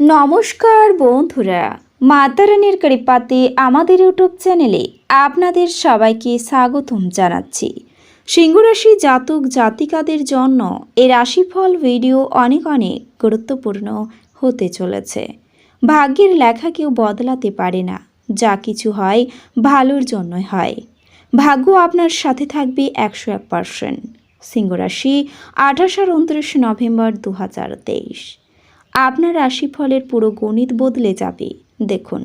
নমস্কার বন্ধুরা মাতারানির কৃপাতে আমাদের ইউটিউব চ্যানেলে আপনাদের সবাইকে স্বাগতম জানাচ্ছি। সিংহরাশি জাতক জাতিকাদের জন্য এই রাশিফল ভিডিও অনেক অনেক গুরুত্বপূর্ণ হতে চলেছে। ভাগ্যের লেখা কেউ বদলাতে পারে না, যা কিছু হয় ভালোর জন্যই হয়। ভাগ্য আপনার সাথে থাকবে একশো এক পার্সেন্ট সিংহরাশি আঠাশ আর উনত্রিশ নভেম্বর দু হাজার তেইশ। আপনার রাশিফলের পুরো গণিত বদলে যাবে। দেখুন,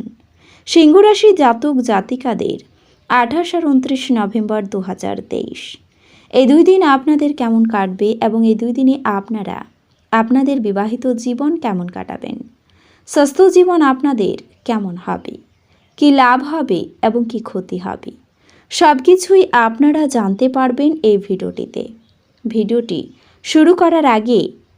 সিংহরাশি জাতক জাতিকাদের আঠাশ আর উনত্রিশ নভেম্বর দু হাজার তেইশ। এই দুই দিন আপনাদের কেমন কাটবে এবং এই দুই দিনে আপনারা, আপনাদের বিবাহিত জীবন কেমন কাটাবেন? স্বাস্থ্য জীবন আপনাদের কেমন হবে? কি লাভ হবে এবং কি ক্ষতি হবে? সব কিছুই আপনারা জানতে পারবেন এই ভিডিওটিতে। ভিডিওটি শুরু করার আগে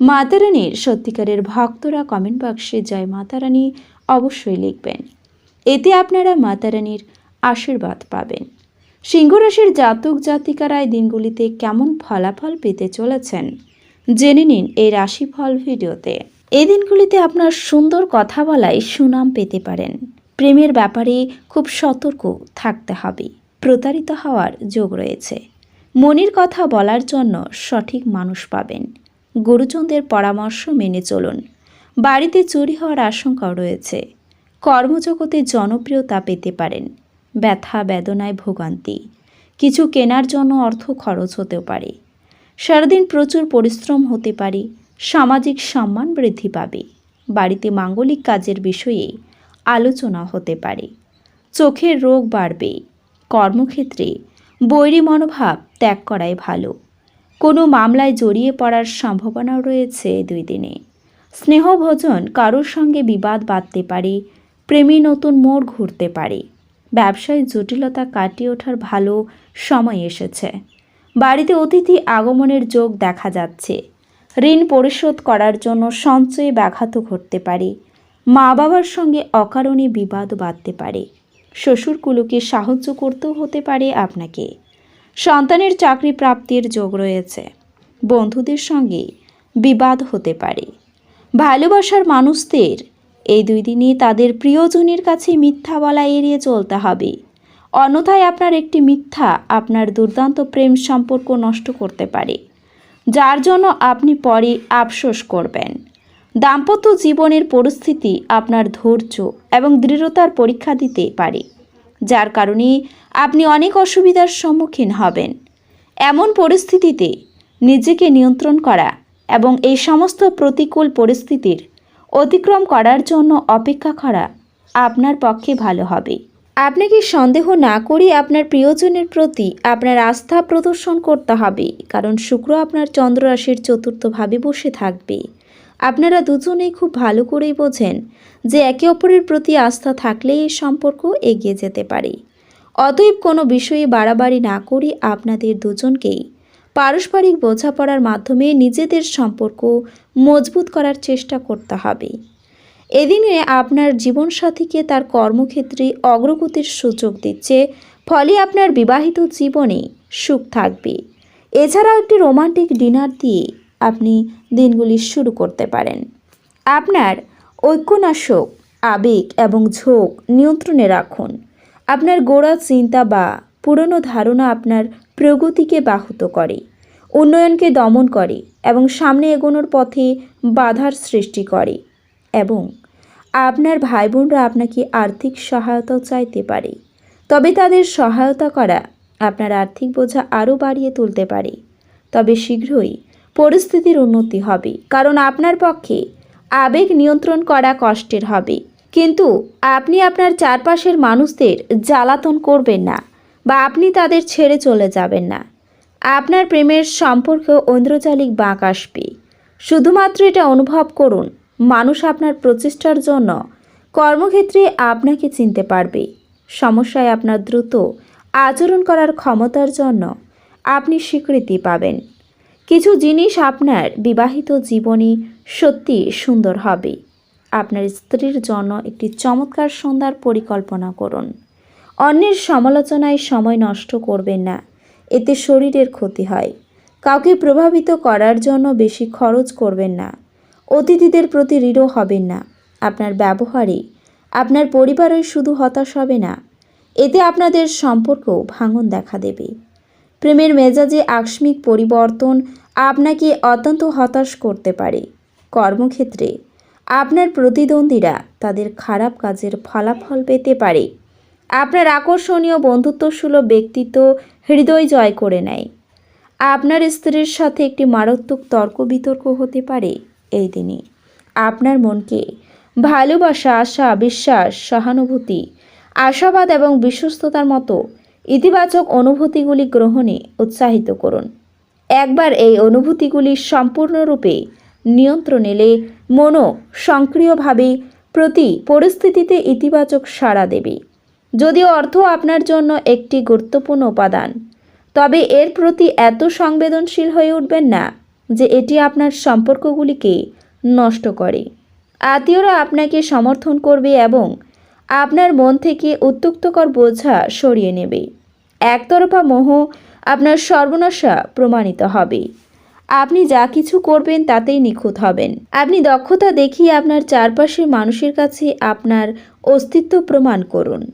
মাতারানীর সত্যিকারের ভক্তরা কমেন্ট বক্সে জয় মাতারানী অবশ্যই লিখবেন। এতে আপনারা মাতারানীর আশীর্বাদ পাবেন। সিংহরাশির জাতক জাতিকারা এই দিনগুলিতে কেমন ফলাফল পেতে চলেছেন জেনে নিন এই রাশিফল ভিডিওতে। এই দিনগুলিতে আপনার সুন্দর কথা বলায় সুনাম পেতে পারেন। প্রেমের ব্যাপারে খুব সতর্ক থাকতে হবে। প্রতারিত হওয়ার যোগ রয়েছে। মনের কথা বলার জন্য সঠিক মানুষ পাবেন। গুরুজনদের পরামর্শ মেনে চলুন। বাড়িতে চুরি হওয়ার আশঙ্কাও রয়েছে। কর্মজগতে জনপ্রিয়তা পেতে পারেন। ব্যথা, বেদনায় ভোগান্তি। কিছু কেনার জন্য অর্থ খরচ হতেও পারে। সারাদিন প্রচুর পরিশ্রম হতে পারে। সামাজিক সম্মান বৃদ্ধি পাবে। বাড়িতে মাঙ্গলিক কাজের বিষয়ে আলোচনা হতে পারে। চোখের রোগ বাড়বে। কর্মক্ষেত্রে বৈরী মনোভাব ত্যাগ করাই ভালো। কোনো মামলায় জড়িয়ে পড়ার সম্ভাবনাও রয়েছে দুই দিনে। স্নেহভোজন কারোর সঙ্গে বিবাদ বাঁধতে পারে, প্রেমী নতুন মোড় ঘুরতে পারে। ব্যবসায় জটিলতা কাটিয়ে ওঠার ভালো সময় এসেছে। বাড়িতে অতিথি আগমনের যোগ দেখা যাচ্ছে। ঋণ পরিশোধ করার জন্য সঞ্চয়ে ব্যাঘাত ঘটতে পারে। মা বাবার সঙ্গে অকারণে বিবাদ বাঁধতে পারে। শ্বশুরকুলোকে সাহায্য করতেও হতে পারে আপনাকে। সন্তানের চাকরি প্রাপ্তির যোগ রয়েছে। বন্ধুদের সঙ্গে বিবাদ হতে পারে। ভালোবাসার মানুষদের এই দুই দিনে তাদের প্রিয়জনের কাছে মিথ্যা বলা এড়িয়ে চলতে হবে। অন্যথায় আপনার একটি মিথ্যা আপনার দুর্দান্ত প্রেম সম্পর্ক নষ্ট করতে পারে। যার জন্য আপনি পরে আফসোস করবেন। দাম্পত্য জীবনের পরিস্থিতি আপনার ধৈর্য এবং দৃঢ়তার পরীক্ষা দিতে পারে। যার কারণে আপনি অনেক অসুবিধার সম্মুখীন হবেন। এমন পরিস্থিতিতে নিজেকে নিয়ন্ত্রণ করা এবং এই সমস্ত প্রতিকূল পরিস্থিতির অতিক্রম করার জন্য অপেক্ষা করা আপনার পক্ষে ভালো হবে। আপনাকে সন্দেহ না করে আপনার প্রিয়জনের প্রতি আপনার আস্থা প্রদর্শন করতে হবে, কারণ শুক্র আপনার চন্দ্র রাশির চতুর্থভাবে বসে থাকবে। আপনারা দুজনেই খুব ভালো করেই বোঝেন যে একে অপরের প্রতি আস্থা থাকলেই এই সম্পর্ক এগিয়ে যেতে পারে। অতএব কোনো বিষয়ে বাড়াবাড়ি না করে আপনাদের দুজনকেই পারস্পরিক বোঝাপড়ার মাধ্যমে নিজেদের সম্পর্ক মজবুত করার চেষ্টা করতে হবে। এদিনে আপনার জীবনসাথীকে তার কর্মক্ষেত্রে অগ্রগতির সুযোগ দিচ্ছে, ফলে আপনার বিবাহিত জীবনে সুখ থাকবে। এছাড়াও একটি রোমান্টিক ডিনার দিয়ে আপনি দিনগুলি শুরু করতে পারেন। আপনার ঐক্যনাশক, আবেগ এবং ঝোঁক নিয়ন্ত্রণে রাখুন। আপনার গোড়া চিন্তা বা পুরনো ধারণা আপনার প্রগতিকে ব্যাহত করে, উন্নয়নকে দমন করে এবং সামনে এগোনোর পথে বাধার সৃষ্টি করে এবং আপনার ভাই বোনরা আপনাকে আর্থিক সহায়তাও চাইতে পারে। তবে তাদের সহায়তা করা আপনার আর্থিক বোঝা আরও বাড়িয়ে তুলতে পারে। তবে শীঘ্রই পরিস্থিতির উন্নতি হবে। কারণ আপনার পক্ষে আবেগ নিয়ন্ত্রণ করা কষ্টের হবে। কিন্তু আপনি আপনার চারপাশের মানুষদের জ্বালাতন করবেন না বা আপনি তাদের ছেড়ে চলে যাবেন না। আপনার প্রেমের সম্পর্কে ঐন্দ্রজালিক বাঁক আসবে। শুধুমাত্র এটা অনুভব করুন, মানুষ আপনার প্রচেষ্টার জন্য কর্মক্ষেত্রে আপনাকে চিনতে পারবে। সমস্যায় আপনার দ্রুত আচরণ করার ক্ষমতার জন্য আপনি স্বীকৃতি পাবেন। কিছু জিনিস আপনার বিবাহিত জীবনে সত্যি সুন্দর হবে। আপনার স্ত্রীর জন্য একটি চমৎকার সন্ধ্যার পরিকল্পনা করুন। অন্যের সমালোচনায় সময় নষ্ট করবেন না। এতে শরীরের ক্ষতি হয়। কাউকে প্রভাবিত করার জন্য বেশি খরচ করবেন না। অতিথিদের প্রতি দৃঢ় হবেন না। আপনার ব্যবহারে আপনার পরিবারই শুধু হতাশ হবে না। এতে আপনাদের সম্পর্কও ভাঙন দেখা দেবে। প্রেমের মেজাজে আকস্মিক পরিবর্তন আপনাকে অত্যন্ত হতাশ করতে পারে। কর্মক্ষেত্রে আপনার প্রতিদ্বন্দ্বীরা তাদের খারাপ কাজের ফলাফল পেতে পারে। আপনার আকর্ষণীয় বন্ধুত্বসুলভ ব্যক্তিত্ব হৃদয় জয় করে নেয়। আপনার স্ত্রীর সাথে একটি মারাত্মক তর্ক বিতর্ক হতে পারে এই দিনে। আপনার মনকে ভালোবাসা, আশা, বিশ্বাস, সহানুভূতি, আশাবাদ এবং বিশ্বস্ততার মতো ইতিবাচক অনুভূতিগুলি গ্রহণে উৎসাহিত করুন। একবার এই অনুভূতিগুলি সম্পূর্ণরূপে নিয়ন্ত্রণ এলে মনও সক্রিয়ভাবে প্রতি পরিস্থিতিতে ইতিবাচক সাড়া দেবে। যদিও অর্থ আপনার জন্য একটি গুরুত্বপূর্ণ উপাদান, তবে এর প্রতি এত সংবেদনশীল হয়ে উঠবেন না যে এটি আপনার সম্পর্কগুলিকে নষ্ট করে। আত্মীয়রা আপনাকে সমর্থন করবে এবং আপনার মন থেকে উত্তুক্তকর বোঝা সরিয়ে নেবে। একতরফা মোহ আপনার সর্বনাশা প্রমাণিত হবে। আপনি যা কিছু করবেন তাতেই নিখুঁত হবেন। আপনি দক্ষতা দেখিয়ে আপনার চারপাশের মানুষের কাছে আপনার অস্তিত্ব প্রমাণ করুন।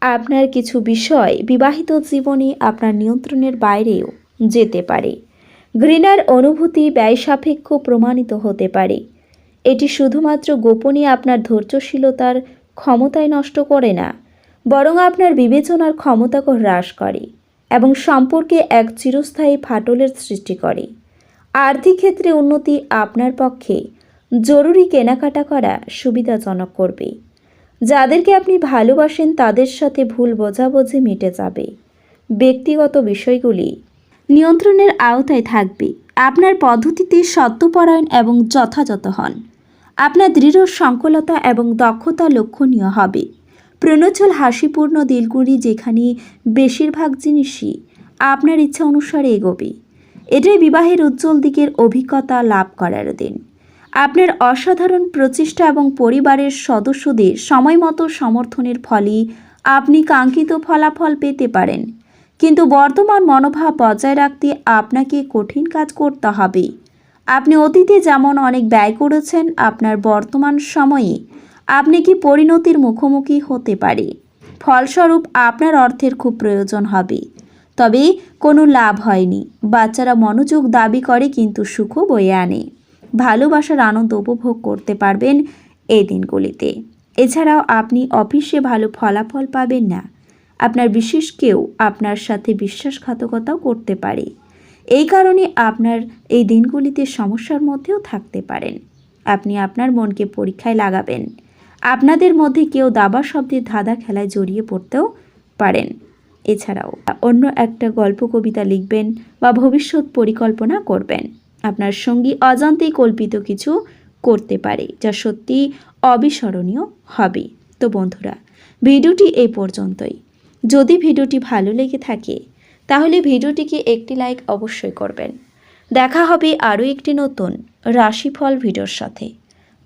আপনার কিছু বিষয় বিবাহিত জীবনে আপনার নিয়ন্ত্রণের বাইরেও যেতে পারে। ঘৃণার অনুভূতি ব্যয় সাপেক্ষ প্রমাণিত হতে পারে। এটি শুধুমাত্র গোপনে আপনার ধৈর্যশীলতার ক্ষমতায় নষ্ট করে না। বরং আপনার বিবেচনার ক্ষমতাকে হ্রাস করে এবং সম্পর্কে এক চিরস্থায়ী ফাটলের সৃষ্টি করে। আর্থিক ক্ষেত্রে উন্নতি আপনার পক্ষে জরুরি কেনাকাটা করা সুবিধাজনক করবে। যাদেরকে আপনি ভালোবাসেন তাদের সাথে ভুল বোঝাবুঝি মিটে যাবে। ব্যক্তিগত বিষয়গুলি নিয়ন্ত্রণের আওতায় থাকবে। আপনার পদ্ধতিতে সত্যপরায়ণ এবং যথাযথ হন। আপনার দৃঢ় সংকলতা এবং দক্ষতা লক্ষণীয় হবে। প্রণোচল হাসিপূর্ণ দিলগুলি যেখানে বেশিরভাগ জিনিসই আপনার ইচ্ছা অনুসারে এগোবে। এটাই বিবাহের উজ্জ্বল দিকের অভিজ্ঞতা লাভ করার দিন। আপনার অসাধারণ প্রচেষ্টা এবং পরিবারের সদস্যদের সময়মতো সমর্থনের ফলে আপনি কাঙ্ক্ষিত ফলাফল পেতে পারেন। কিন্তু বর্তমান মনোভাব বজায় রাখতে আপনাকে কঠিন কাজ করতে হবে। আপনি অতীতে যেমন অনেক ব্যয় করেছেন, আপনার বর্তমান সময়ে আপনি কি পরিণতির মুখোমুখি হতে পারে? ফলস্বরূপ আপনার অর্থের খুব প্রয়োজন হবে। তবে কোনো লাভ হয়নি। বাচ্চারা মনোযোগ দাবি করে কিন্তু সুখ বয়ে আনে। ভালোবাসার আনন্দ উপভোগ করতে পারবেন এই দিনগুলিতে। এছাড়াও আপনি অফিসে ভালো ফলাফল পাবেন না। আপনার বিশেষ কেউ আপনার সাথে বিশ্বাসঘাতকতাও করতে পারে। এই কারণে আপনার এই দিনগুলিতে সমস্যার মধ্যেও থাকতে পারেন। আপনি আপনার মনকে পরীক্ষায় লাগাবেন। আপনাদের মধ্যে কেউ দাবা শব্দের ধাঁধা খেলায় জড়িয়ে পড়তেও পারেন। এছাড়াও অন্য একটা গল্প কবিতা লিখবেন বা ভবিষ্যৎ পরিকল্পনা করবেন। আপনার সঙ্গী অজান্তেই কল্পিত কিছু করতে পারে, যা সত্যি অবিস্মরণীয় হবে। তো বন্ধুরা, ভিডিওটি এই পর্যন্তই। যদি ভিডিওটি ভালো লেগে থাকে, তাহলে ভিডিওটিকে একটি লাইক অবশ্যই করবেন। দেখা হবে আরও একটি নতুন রাশিফল ভিডিওর সাথে।